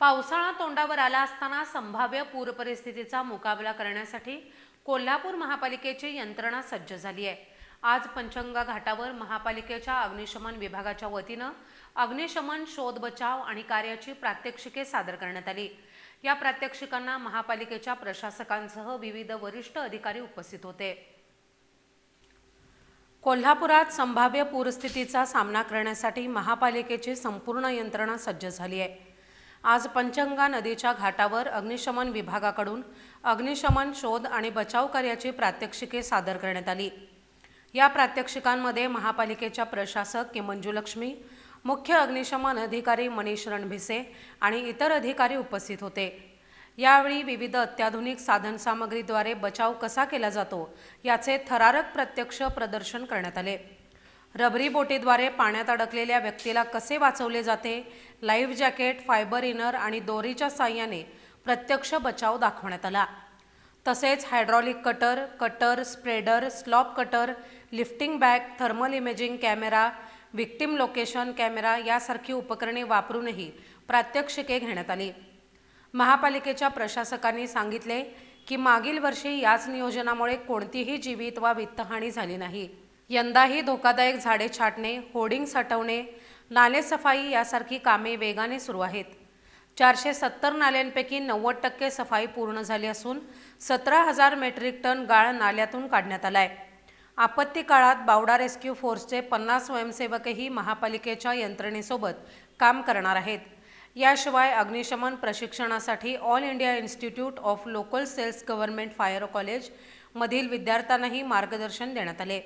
पावसाळा तोंडावर आला असताना संभाव्य पूर परिस्थितीचा मुकाबला करण्यासाठी कोल्हापूर महापालिकेची यंत्रणा सज्ज झाली आहे. आज पंचगंगा घाटावर महापालिकेच्या अग्निशमन विभागाच्या वतीनं अग्निशमन शोध बचाव आणि कार्याची प्रात्यक्षिके सादर करण्यात आली. या प्रात्यक्षिकांना महापालिकेच्या प्रशासकांसह विविध वरिष्ठ अधिकारी उपस्थित होते. कोल्हापुरात संभाव्य पूरस्थितीचा सामना करण्यासाठी महापालिकेची संपूर्ण यंत्रणा सज्ज झाली आहे. आज पंचगंगा नदीच्या घाटावर अग्निशमन विभागाकडून अग्निशमन शोध आणि बचाव कार्याची प्रात्यक्षिके सादर करण्यात आली. या प्रात्यक्षिकांमध्ये महापालिकेच्या प्रशासक के मंजुलक्ष्मी मुख्य अग्निशमन अधिकारी मनीष रणभिसे आणि इतर अधिकारी उपस्थित होते. यावेळी विविध अत्याधुनिक साधनसामग्रीद्वारे बचाव कसा केला जातो याचे थरारक प्रत्यक्ष प्रदर्शन करण्यात आले. रबरी बोटीद्वारे पाण्यात अडकलेल्या व्यक्तीला कसे वाचवले जाते? लाईव्ह जॅकेट फायबर इनर आणि दोरीच्या साह्याने प्रत्यक्ष बचाव दाखवण्यात आला. तसेच hydraulic cutter cutter spreader slop cutter lifting bag thermal imaging camera victim location camera यासारखी उपकरणे वापरूनही प्रात्यक्षिके घेण्यात आली. महापालिकेच्या प्रशासकांनी सांगितले की मागील वर्षी याच नियोजनामुळे कोणतीही जीवित वा वित्तहानी झाली नाही. यंदाही धोकादायक झाडे छाटणे होर्डिंग्स हटवणे नालेसफाई यासारखी कामे वेगाने सुरू आहेत. चारशे सत्तर नाल्यांपैकी नव्वद टक्के सफाई पूर्ण झाली असून सतरा हजार मेट्रिक टन गाळ नाल्यातून काढण्यात आलाय. आपत्ती काळात बावडा रेस्क्यू फोर्सचे पन्नास स्वयंसेवकही महापालिकेच्या यंत्रणेसोबत काम करणार आहेत. याशिवाय अग्निशमन प्रशिक्षणासाठी All India institute of local self government fire college मधील विद्यार्थ्यांनाही मार्गदर्शन देण्यात आले.